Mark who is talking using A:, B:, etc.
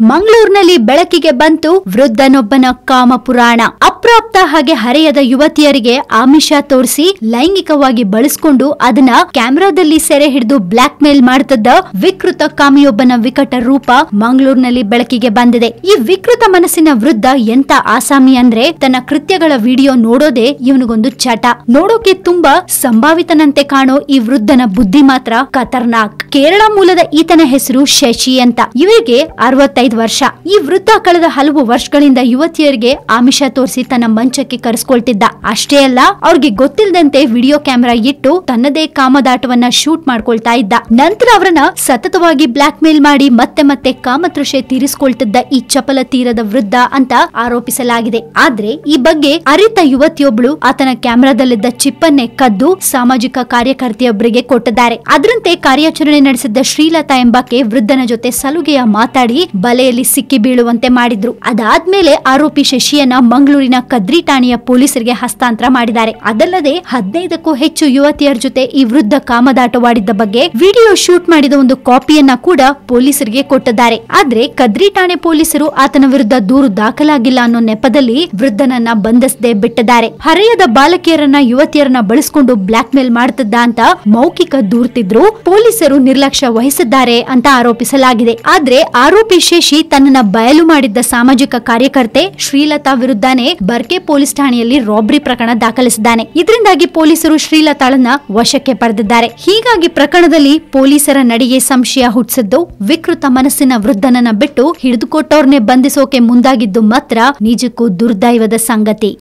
A: ಮಂಗಳೂರಿನಲ್ಲಿ ಬೆಳಕಿಗೆ ಬಂತು ವೃದ್ಧನೊಬ್ಬನ ಕಾಮಪುರಾಣ. ಅಪ್ರ ಹಾಗೆ ಹರೆಯದ ಯುವತಿಯರಿಗೆ ಆಮಿಷ ತೋರಿಸಿ ಲೈಂಗಿಕವಾಗಿ ಬಳಸಿಕೊಂಡು ಅದನ್ನ ಕ್ಯಾಮೆರಾದಲ್ಲಿ ಸೆರೆ ಹಿಡಿದು ಬ್ಲಾಕ್ ಮೇಲ್ ಮಾಡ್ತದ್ದ ವಿಕೃತ ಕಾಮಿಯೊಬ್ಬನ ವಿಕಟ ರೂಪ ಮಂಗಳೂರಿನಲ್ಲಿ ಬೆಳಕಿಗೆ ಬಂದಿದೆ. ಈ ವಿಕೃತ ಮನಸ್ಸಿನ ವೃದ್ಧ ಎಂತ ಆಸಾಮಿ ಅಂದ್ರೆ ತನ್ನ ಕೃತ್ಯಗಳ ವಿಡಿಯೋ ನೋಡೋದೇ ಇವನಿಗೊಂದು ಚಟ. ನೋಡೋಕೆ ತುಂಬಾ ಸಂಭಾವಿತನಂತೆ ಕಾಣೋ ಈ ವೃದ್ಧನ ಬುದ್ಧಿ ಮಾತ್ರ ಖತರ್ನಾಕ್. ಕೇರಳ ಮೂಲದ ಈತನ ಹೆಸರು ಶಶಿ ಅಂತ. ಇವರಿಗೆ ಅರವತ್ತೈದು ವರ್ಷ. ಈ ವೃದ್ಧ ಕಳೆದ ಹಲವು ವರ್ಷಗಳಿಂದ ಯುವತಿಯರಿಗೆ ಆಮಿಷ ತೋರಿಸಿ ತನ್ನ ಮಂಚಕ್ಕೆ ಕರೆಸ್ಕೊಳ್ತಿದ್ದ. ಅಷ್ಟೇ ಅಲ್ಲ, ಅವ್ರಿಗೆ ಗೊತ್ತಿಲ್ಲದಂತೆ ವಿಡಿಯೋ ಕ್ಯಾಮೆರಾ ಇಟ್ಟು ತನ್ನದೇ ಕಾಮದಾಟವನ್ನ ಶೂಟ್ ಮಾಡ್ಕೊಳ್ತಾ ಇದ್ದ. ನಂತರ ಅವರನ್ನ ಸತತವಾಗಿ ಬ್ಲಾಕ್ ಮೇಲ್ ಮಾಡಿ ಮತ್ತೆ ಮತ್ತೆ ಕಾಮತೃಷೆ ತೀರಿಸಿಕೊಳ್ತಿದ್ದ ಈ ಚಪಲ ತೀರದ ವೃದ್ಧ ಅಂತ ಆರೋಪಿಸಲಾಗಿದೆ. ಆದ್ರೆ ಈ ಬಗ್ಗೆ ಅರಿತ ಯುವತಿಯೊಬ್ಳು ಆತನ ಕ್ಯಾಮೆರಾದಲ್ಲಿದ್ದ ಚಿಪ್ಪನ್ನೇ ಕದ್ದು ಸಾಮಾಜಿಕ ಕಾರ್ಯಕರ್ತೆಯೊಬ್ಬರಿಗೆ ಕೊಟ್ಟಿದ್ದಾರೆ. ಅದರಂತೆ ಕಾರ್ಯಾಚರಣೆ ನಡೆಸಿದ್ದ ಶ್ರೀಲತಾ ಎಂಬಾಕೆ ವೃದ್ಧನ ಜೊತೆ ಸಲುಗೆಯ ಮಾತಾಡಿ ಬಲೆಯಲ್ಲಿ ಸಿಕ್ಕಿ ಬೀಳುವಂತೆ ಮಾಡಿದ್ರು. ಅದಾದ್ಮೇಲೆ ಆರೋಪಿ ಶಶಿಯನ್ನ ಮಂಗಳೂರಿನ ಕದ್ರಿ ಠಾಣೆಯ ಪೊಲೀಸರಿಗೆ ಹಸ್ತಾಂತರ ಮಾಡಿದ್ದಾರೆ. ಅದಲ್ಲದೆ ಹದಿನೈದಕ್ಕೂ ಹೆಚ್ಚು ಯುವತಿಯರ ಜೊತೆ ಈ ವೃದ್ಧ ಕಾಮದಾಟವಾಡಿದ್ದ ಬಗ್ಗೆ ವಿಡಿಯೋ ಶೂಟ್ ಮಾಡಿದ ಒಂದು ಕಾಪಿಯನ್ನ ಕೂಡ ಪೊಲೀಸರಿಗೆ ಕೊಟ್ಟಿದ್ದಾರೆ. ಆದ್ರೆ ಕದ್ರಿ ಠಾಣೆ ಪೊಲೀಸರು ಆತನ ವಿರುದ್ಧ ದೂರು ದಾಖಲಾಗಿಲ್ಲ ಅನ್ನೋ ನೆಪದಲ್ಲಿ ವೃದ್ಧನನ್ನ ಬಂಧಿಸದೆ ಬಿಟ್ಟಿದ್ದಾರೆ. ಹರೆಯದ ಬಾಲಕಿಯರನ್ನ ಯುವತಿಯರನ್ನ ಬಳಸಿಕೊಂಡು ಬ್ಲಾಕ್ ಮೇಲ್ ಮಾಡ್ತಿದ್ದ ಅಂತ ಮೌಖಿಕ ದೂರ್ತಿದ್ರು, ಪೊಲೀಸರು ನಿರ್ಲಕ್ಷ್ಯ ವಹಿಸಿದ್ದಾರೆ ಅಂತ ಆರೋಪಿಸಲಾಗಿದೆ. ಆದ್ರೆ ಆರೋಪಿ ಶೇಷಿ ತನ್ನನ್ನ ಬಯಲು ಮಾಡಿದ್ದ ಸಾಮಾಜಿಕ ಕಾರ್ಯಕರ್ತೆ ಶ್ರೀಲತಾ ವಿರುದ್ಧನೇ ಬರ್ಕೆ ಪೊಲೀಸ್ ಠಾಣೆಯಲ್ಲಿ ರಾಬ್ರಿ ಪ್ರಕರಣ ದಾಖಲಿಸಿದ್ದಾನೆ. ಇದರಿಂದಾಗಿ ಪೊಲೀಸರು ಶ್ರೀಲತಾಳನ್ನ ವಶಕ್ಕೆ ಪಡೆದಿದ್ದಾರೆ. ಹೀಗಾಗಿ ಪ್ರಕರಣದಲ್ಲಿ ಪೊಲೀಸರ ನಡಿಗೆ ಸಂಶಯ ಹುಟ್ಟಿಸಿದ್ದು, ವಿಕೃತ ಮನಸ್ಸಿನ ವೃದ್ಧನನ್ನ ಬಿಟ್ಟು ಹಿಡಿದುಕೊಟ್ಟವ್ರನ್ನೇ ಬಂಧಿಸೋಕೆ ಮುಂದಾಗಿದ್ದು ಮಾತ್ರ ನಿಜಕ್ಕೂ ದುರ್ದೈವದ ಸಂಗತಿ.